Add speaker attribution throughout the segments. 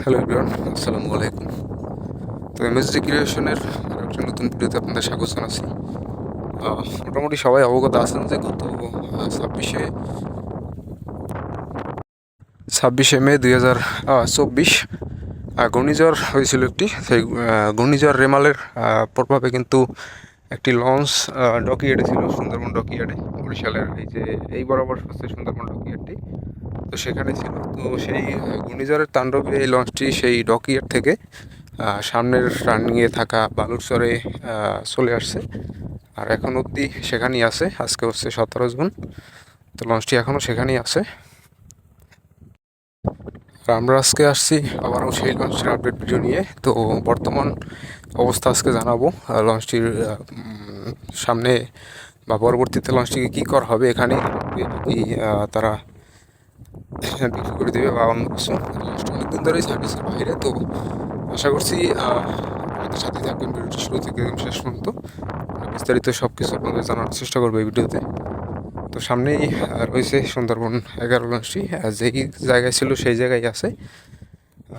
Speaker 1: Hello everyone আসসালামু আলাইকুম তো এমএসডি ক্রিয়েশনের একটা নতুন ভিডিওতে আপনাদের স্বাগত জানাচ্ছি। মোটামুটি সবাই অবগত আছেন যে গত ছাব্বিশে ছাব্বিশে মে দুই হাজার চব্বিশ ঘূর্ণিঝড় হয়েছিল একটি। সেই ঘূর্ণিঝড় রেমালের প্রভাবে কিন্তু একটি লঞ্চ ডকিয়ার্ডে ছিল, সুন্দরবন ডকিয়ার্ডে বরিশালের এই যে, এই বরাবর হচ্ছে সুন্দরবন ডকিয়ার্ডটি তো সেখানে ছিল। তো সেই ঘূর্ণিঝড়ের তাণ্ডবে এই লঞ্চটি সেই ডকিয়ার্ড থেকে সামনের রানিংয়ে থাকা বালুরচরে চলে আসছে। আর এখন অবধি সেখানেই আছে। আজকে হচ্ছে সতেরো জুন। তো লঞ্চটি এখনও সেখানেই আছে। আমরা আজকে আসছি আবারও সেই লঞ্চটির আপডেট ভিডিও নিয়ে। তো বর্তমান অবস্থা আজকে জানাব লঞ্চটির সামনে বা পরবর্তীতে লঞ্চটিকে কী করা হবে এখানে তারা বিক্রি করে দেবে বা অন্য কিছু লঞ্চটি অনেকদিন ধরেই সার্ভিসের বাইরে তো আশা করছি আহ, আমাদের সাথে থাকবেন ভিডিওটি শুরু থেকে একদম শেষ পর্যন্ত। বিস্তারিত সব কিছু আপনাদের জানার চেষ্টা করব এই ভিডিওতে। তো সামনেই রয়েছে সুন্দরবন এগারো লঞ্চটি যেই জায়গায় ছিল সেই জায়গায় আছে।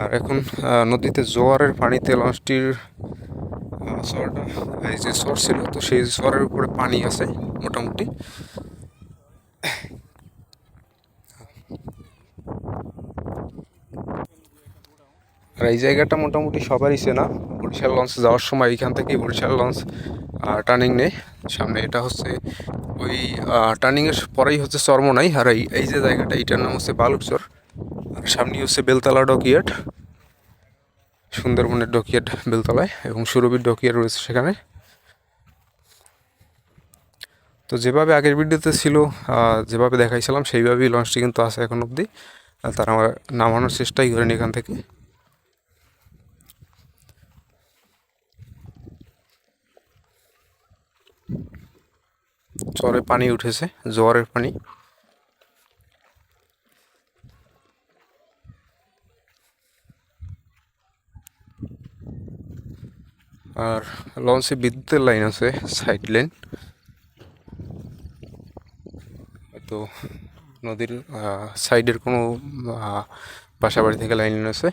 Speaker 1: আর এখন নদীতে জোয়ারের পানিতে লঞ্চটির চরটা এই যে চর ছিল তো সেই চরের উপরে পানি আছে মোটামুটি। আর এই জায়গাটা মোটামুটি সবারই চেনা। বরিশাল লঞ্চ যাওয়ার সময় এইখান থেকেই বরিশাল লঞ্চ টার্নিং নেই। সামনে এটা হচ্ছে ওই টার্নিংয়ের পরেই হচ্ছে চরমনাই। আর এই এই যে জায়গাটা এইটার নাম হচ্ছে বালুরচর আর সামনেই হচ্ছে বেলতলা ডকিয়ার্ড সুন্দরবনের ডকিয়ার্ড বেলতলায় এবং সুরভির ডকিয়ার্ড রয়েছে সেখানে। তো যেভাবে আগের ভিডিওতে ছিল যেভাবে দেখাইছিলাম, সেইভাবেই লঞ্চটি কিন্তু আছে এখন অবধি। তারা আমার নামানোর চেষ্টাই করেনি এখান থেকে। চরে পানি উঠেছে, জোয়ারের পানি। আর লঞ্চে বিদ্যুতের লাইন আছে, সাইড লাইন তো নদীর সাইডের কোনো বাসা বাড়ি থেকে লাইন আছে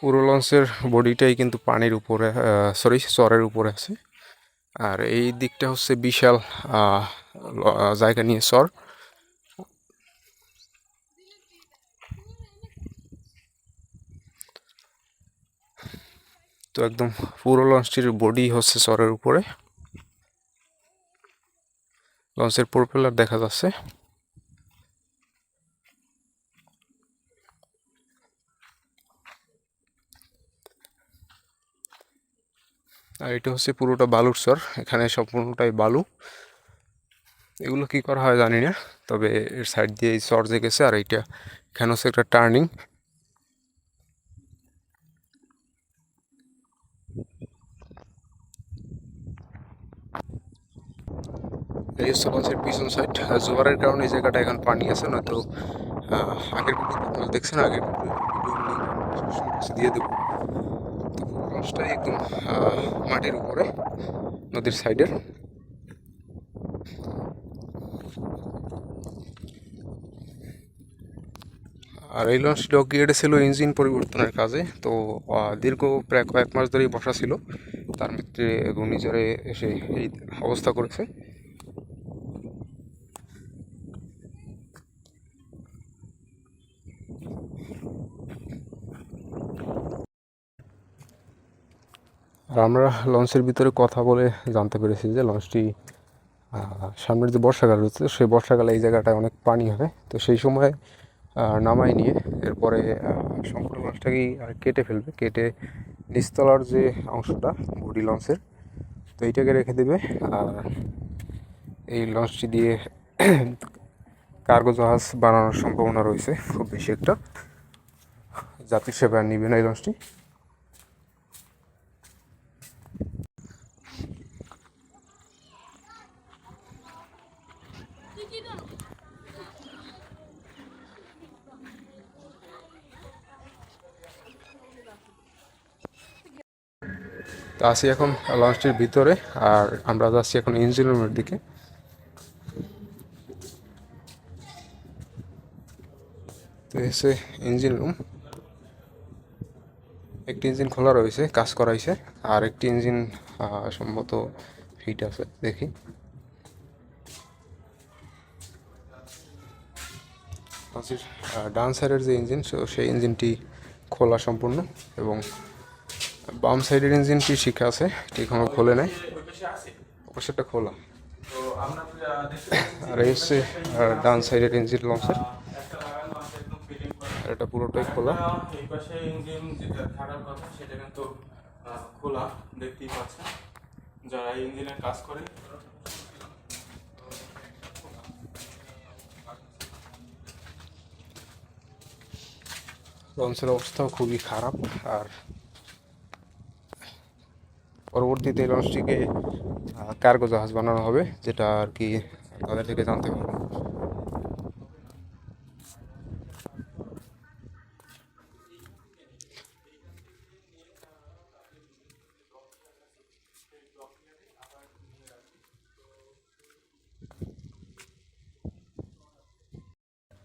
Speaker 1: পুরো লঞ্চের বডিটাই কিন্তু পানির উপরে সরি চরের উপরে আছে। আর এই দিকটা হচ্ছে বিশাল জায়গা নিয়ে চর। তো একদম পুরো লঞ্চটির বডি হচ্ছে চরের উপরে। লঞ্চের প্রোপেলার দেখা যাচ্ছে। আর এটা হচ্ছে পুরোটা বালুর চর এখানে সম্পূর্ণটাই বালু। এগুলো কি করা হয় জানি না তবে এর সাইড দিয়ে এই চর যে গেছে আর এইটা এখানে হচ্ছে একটা টার্নিং এই হচ্ছে পিছন সাইড জোয়ারের কারণে এই জায়গাটা এখন পানি আছে নয়তো আহ, আগের ভিডিও দেখছেন আগের ভিডিও দিয়ে দেবো। তো একদম মাটির উপরে, নদীর সাইডের আর এই লঞ্চটি গিয়ে ছিল ইঞ্জিন পরিবর্তনের কাজে, তো দীর্ঘ প্রায় কয়েক মাস ধরেই বসা ছিল। তার মধ্যে ঘূর্ণিঝড়ে এসে এই অবস্থা করেছে। আর আমরা লঞ্চের ভিতরে কথা বলে জানতে পেরেছি যে লঞ্চটি সামনের যে বর্ষাকাল রয়েছে, সেই বর্ষাকালে এই জায়গাটায় অনেক পানি হয় তো সেই সময় নামাই নিয়ে এরপরে সম্পূর্ণ লঞ্চটাকেই আর কেটে ফেলবে। কেটে নিচতলার যে অংশটা, বডি লঞ্চের, তো এইটাকে রেখে দেবে। আর এই লঞ্চটি দিয়ে কার্গো জাহাজ বানানোর সম্ভাবনা রয়েছে খুব বেশি একটা। যাত্রী সেবা নিবে না এই লঞ্চটি। তো আসি এখন লঞ্চটির ভিতরে, আর আমরা যাচ্ছি এখন ইঞ্জিন রুমের দিকে। তো এসে ইঞ্জিন রুম একটি ইঞ্জিন খোলা রয়েছে, কাজ করাইছে, আর একটি ইঞ্জিন সম্ভবত ফিট আছে, দেখি। লঞ্চের ডান সাইডের যে ইঞ্জিন সেই ইঞ্জিনটি খোলা সম্পূর্ণ এবং বাম সাইডের ইঞ্জিনটি শিখা আছে, এটি এখনও খোলে নাই। অবশ্যটা খোলা। আর এই হচ্ছে ডান সাইডের ইঞ্জিন লঞ্চের এটা পুরোটাই খোলা।
Speaker 2: কিন্তু খোলা, দেখতেই যারা ইঞ্জিনের কাজ করে
Speaker 1: লঞ্চের অবস্থাও খুবই খারাপ, আর পরবর্তীতে লঞ্চটিকে কার্গো জাহাজ বানানো হবে, যেটা আর কি তাদের থেকে জানতে পারব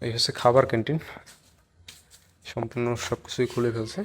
Speaker 1: এই হচ্ছে খাবার ক্যান্টিন। সম্পূর্ণ সব কিছুই খুলে ফেলছে।